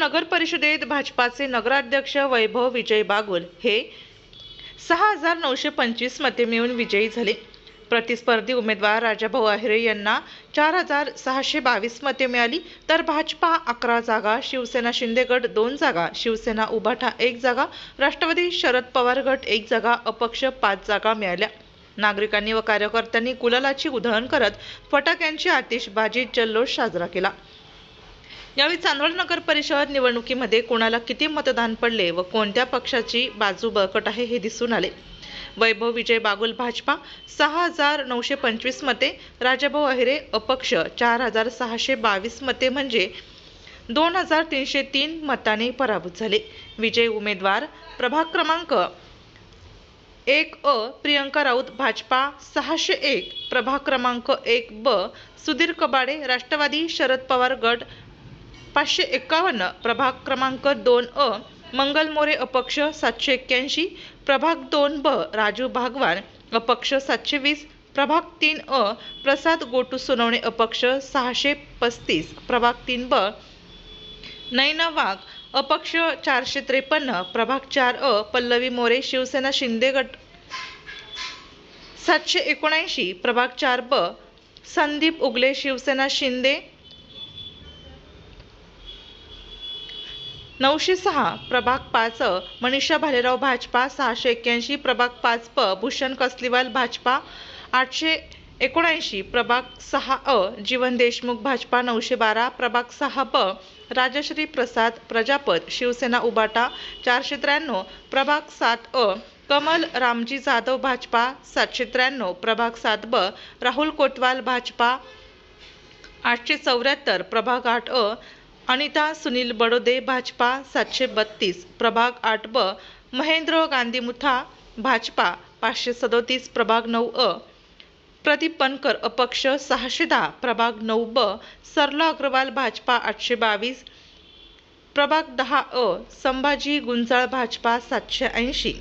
नगर परिषदेत भाजपाचे नगराध्यक्ष वैभव विजय बागुल हे सहा हजार नऊशे पंचवीस मते मिळून विजयी झाले. प्रतिस्पर्धी उमेदवार राजाभाऊ आहिरे यांना चार हजार सहाशे बावीस मते मिळाली. तर भाजपा अकरा जागा शिवसेना शिंदेगड दोन जागा शिवसेना उभाठा एक जागा राष्ट्रवादी शरद पवार गट एक जागा अपक्ष पाच जागा मिळाल्या. नागरिकांनी व कार्यकर्त्यांनी कुलालाची उधळण करत फटाक्यांची आतिषबाजी जल्लोष साजरा केला. यावेळी चांदवड नगर परिषद निवडणुकीमध्ये कोणाला किती मतदान पडले व कोणत्या पक्षाची बाजू बळकट आहे हे दिसून आले. वैभव विजय बागुल भाजपा सहा हजार नऊशे पंचवीस मते राजाभाऊ अहिरे अपक्ष चार हजार सहाशे बावीस मते म्हणजे दोन हजार तीनशे तीन मताने पराभूत झाले. विजय उमेदवार प्रभाग क्रमांक एक अ प्रियंका राऊत भाजपा सहाशे एक प्रभाग क्रमांक एक ब सुधीर कबाडे राष्ट्रवादी शरद पवार गट पाचशे एकावन्न प्रभाग क्रमांक दोन अ मंगल मोरे अपक्ष सातशे एक्क्याऐंशी प्रभाग दोन ब राजू भागवान अपक्ष सातशे वीस प्रभाग तीन अ प्रसाद गोटू सोनवणे अपक्ष सहाशे पस्तीस प्रभाग तीन ब नैना वाघ अपक्ष चारशे त्रेपन्न प्रभाग चार अ पल्लवी मोरे शिवसेना शिंदे गट सातशे एकोणऐंशी प्रभाग चार ब संदीप उगले शिवसेना शिंदे नऊशे सहा प्रभाग पाच मनीषा भालेराव भाजपा सहाशे एक्क्याऐंशी प्रभाग पाच प भूषण कसलीवाल भाजपा आठशे एकोणऐंशी प्रभाग सहा अ जीवन देशमुख भाजपा नऊशे बारा प्रभाग सहा ब राजश्री प्रसाद प्रजापत शिवसेना उबाटा चारशे त्र्याण्णव प्रभाग सात अ कमल रामजी जाधव भाजपा सातशे त्र्याण्णव प्रभाग सात ब राहुल कोतवाल भाजपा आठशे चौऱ्याहत्तर प्रभाग आठ अ अनिता सुनील बडोदे भाजपा सातशे बत्तीस प्रभाग आठ ब महेंद्र गांधी मुथा भाजपा पाचशे सदोतीस प्रभाग नऊ अ. प्रदीप पनकर अपक्ष सहाशे दहा प्रभाग नऊ ब. सरला अग्रवाल भाजपा आठशे बावीस प्रभाग दहा अ. संभाजी गुंजाळ भाजपा सातशे ऐंशी.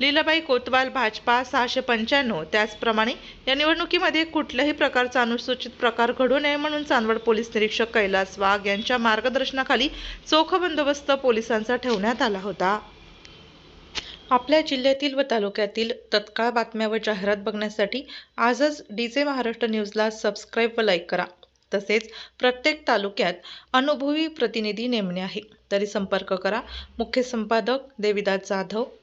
लीलाबाई कोतवाल भाजपा सहाशे पंच्याण्णव. त्याचप्रमाणे या निवडणुकीमध्ये कुठल्याही प्रकारचा अनुसूचित प्रकार घडू नये म्हणून चांदवड पोलीस निरीक्षक कैलास वाघ यांच्या मार्गदर्शनाखाली चोख बंदोबस्त पोलिसांचा ठेवण्यात आला होता. आपल्या जिल्ह्यातील व तालुक्यातील तत्काळ बातम्या व जाहिरात बघण्यासाठी आजच डी जे महाराष्ट्र न्यूजला सबस्क्राईब व लाईक करा. तसेच प्रत्येक तालुक्यात अनुभवी प्रतिनिधी नेमणे आहे. तरी संपर्क करा. मुख्य संपादक देविदास जाधव